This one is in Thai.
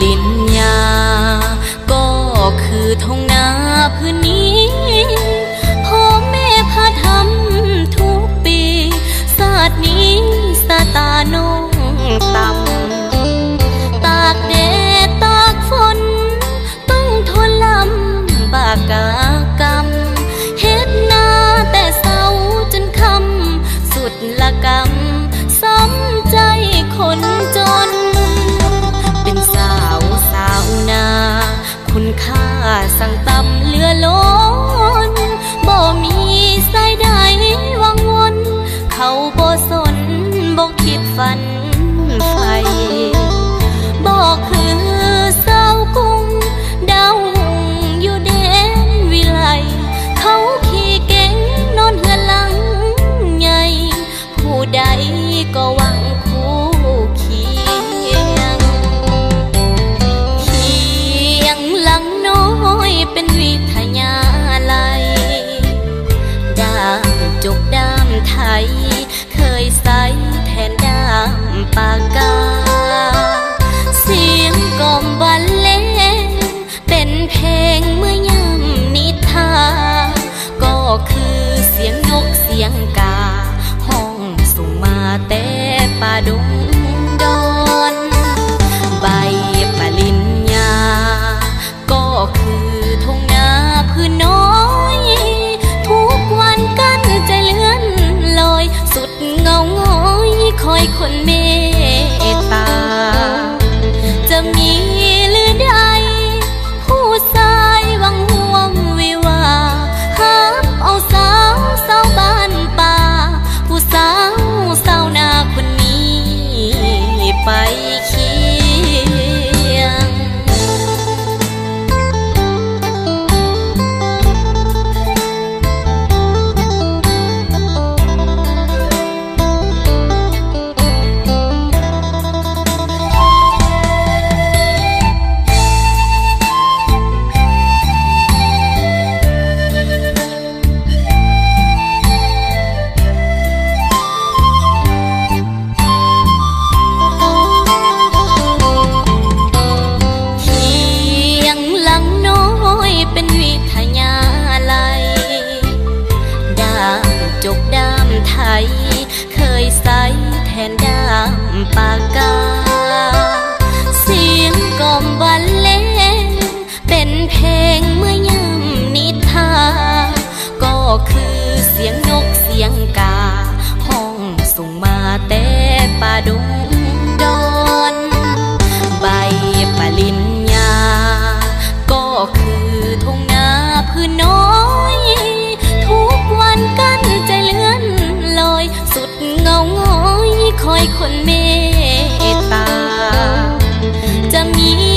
ลินยาก็คือทงนาพื้นนี้พ่อแม่พาทำทุกปี ศาสตร์นี้สตาโนองต่ำ ฝันไฟบอกคือสาวกรุงดาวหุ่งอยู่เด่นวิไลเขาขี่เก่งนอนเหือหลังใหญ่ผู้ใดก็หวังคู่เคียงเคียงหลังน้อยเป็นวิทยาลัยดามจกดามไทยเคยใส่ นด้ามปากกา เสียงกล่อมบรรเลงเป็นเพลงเมื่อยามนิทราก็คือเสียงนกเสียงกา็คือเสียงนกเสียงกา ห้องส่งมาแต่ป่าดงดอน ใบปลินญา ก็คือทุ่งนาพื้นน้อย ทุกวันกันใจเลื่อนลอย สุดเงาง้อยคอยคนเมตตา จะมี